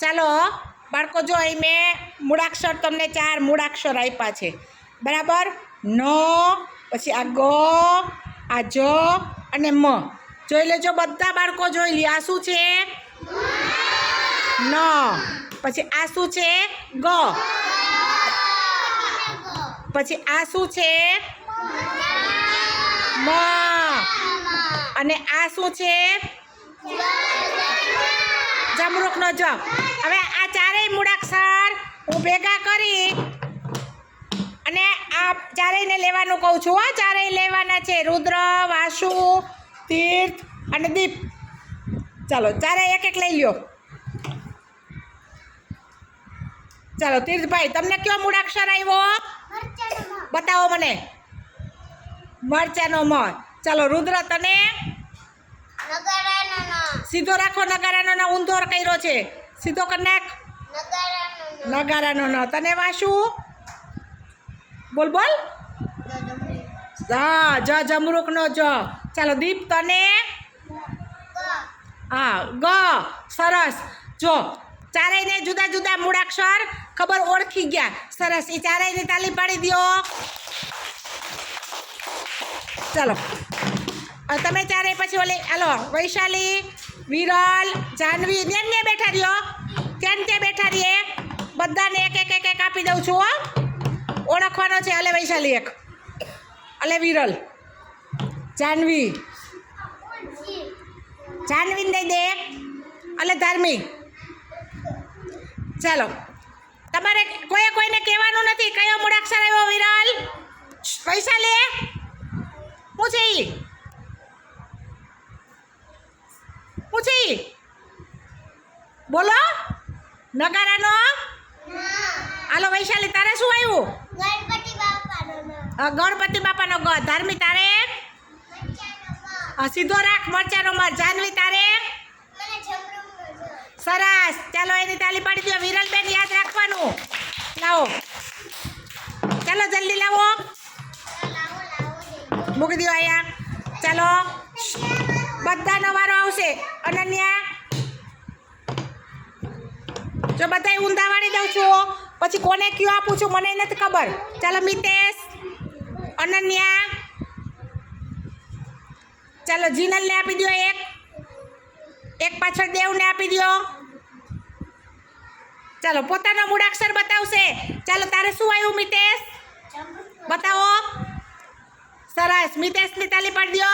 ચાલો બાળકો, જો અહીં મેં મૂળાક્ષર તમને ચાર મૂળાક્ષર આપ્યા છે. બરાબર? ન, પછી આ ગ, આ જ, અને મ. જોઈ લેજો બધા બાળકો, જોઈ લે આ શું છે? ન. પછી આ શું છે? ગ. પછી આ શું છે? મ. અને આ શું છે? જમરૂખનો જ હવે આ ચારેય મૂળાક્ષર હું ભેગા કરી અને આ ચારેયને લેવાનું કહું છું હા. ચારેય લેવાના છે. રુદ્ર વાસુ તીર્થ અને દીપ. ચાલો ચારેય એક એક લઈ લ્યો. ચાલો તીર્થભાઈ તમને કયો મૂળાક્ષર આવ્યો? બતાવો મને. મરચાનો મર. ચાલો રુદ્ર તને? સીધો રાખો નગારાનો ઊંધો કર્યો છે. સીધો કર નગારાનો ન. તને વાસુ? બોલ બોલ. હા, જ જમરૂકનો જ. ચાલો, દીપ તને? હા, ગ. સરસ. જો, ચારેયને જુદા જુદા મૂળાક્ષર ખબર ઓળખી ગયા. સરસ. એ ચારેયને તાલી પાડી દ્યો. ચાલો. તમે ચારે પછી ઓલી, હાલો, વૈશાલી, વિરલ જાહ્નવી ને ને બેઠા રહ્યો. ત્યાં ત્યાં બેઠા રહીએ? બધાને એક એક એક એક આપી દઉં છું, હો. ઓળખવાનો છે અલે વૈશાલી એક. અલે વિરલ. જાનવી. દઈ દે. અલે ધાર્મિક ચાલો. તમારે કોઈએ કોઈને કહેવાનું નથી? કયો મૂળાક્ષર આવ્યો વિરલ? છે ઈ? હું છે બોલો. નગારાનો? હાલો વૈશાલી તારે શું આવ્યું? ગણપતિ બાપાનો ગ ધાર્મી તારે? સીધો રાખ મરચાનો મર. જાનવી તારે? સરસ. ચાલો એની તાલી પાડી દો વિરલબેન યાદ રાખવાનું. લાવો. ચાલો જલ્દી લાવો. મૂકી દો અહીંયા. ચાલો. બધાનો વારો આવશે. અનન્યા. જો બધા ઊંધા વાળી દઉં છું પછી કોને કયું આપું છું મને નથી ખબર. ચાલો મિતેશ, અનન્યા, ચાલો જીનલને આપી દો એક. એક પાછળ દેવને આપી દો ચાલો પોતાનો મૂળાક્ષર બતાવશે. ચાલો તારે શું આવ્યું મિતેશ? બતાવો. સરસ. મિતેશની તાલી પાડી દો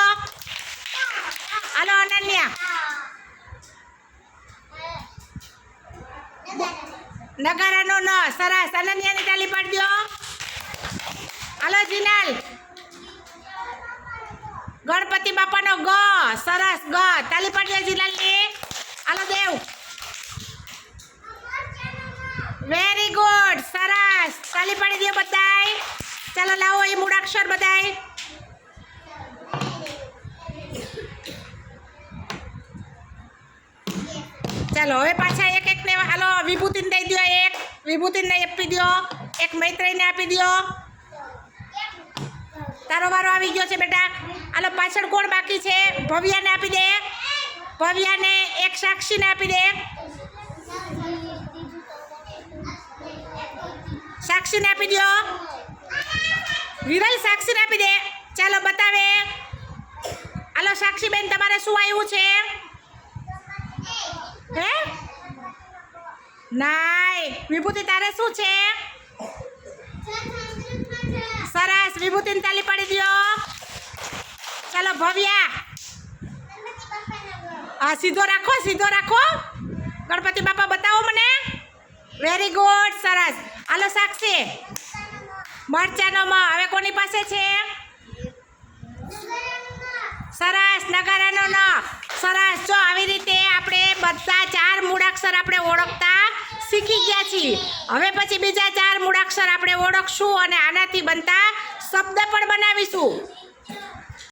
હાલો અનન્યા. નગારાનો ન, સરસ. અનન્યાની તાલી પાડી દો હાલો, જીનલ. ગણપતિ બાપાનો ગ. સરસ ગ. તાલી પાડજો જીનાલની. હાલો, દેવ. વેરી ગુડ સરસ. તાલી પાડી દો બધાય. ચાલો, લાવો એ મૂળાક્ષર બધાય. ચાલો, હવે પાછા વિભૂતિને દઈ દો એક. વિભૂતિને આપી દો એક મૈત્રીને આપી દો તારો વારો આવી ગયો છે બેટા. આલો પાછળ કોણ બાકી છે? ભવ્યાને આપી દે. ભવ્યાને એક સાક્ષીને આપી દે. સાક્ષીને આપી દો વિરલ સાક્ષીને આપી દે. ચાલો બતાવે. હાલો સાક્ષીબેન, તમારે શું આવ્યું છે હે નાય, વિભૂતિ તારે શું છે? સરસ, વિભૂતિને તાલી પાડી દો ચાલો, ભવ્યા. હા, સીધો રાખો સીધો રાખો. ગણપતિ બાપા, બતાવો મને. વેરી ગુડ સરસ. હાલો, સાક્ષી. મરચાનો મ, હવે કોની પાસે છે? સરસ, નગારાનો ન સરસ, જો આવી રીતે બધા ચાર મૂળાક્ષર આપણે ઓળખતા શીખી ગયા છીએ. હવે પછી બીજા ચાર મૂળાક્ષર આપણે ઓળખશું અને આનાથી બનતા શબ્દ પણ બનાવીશું.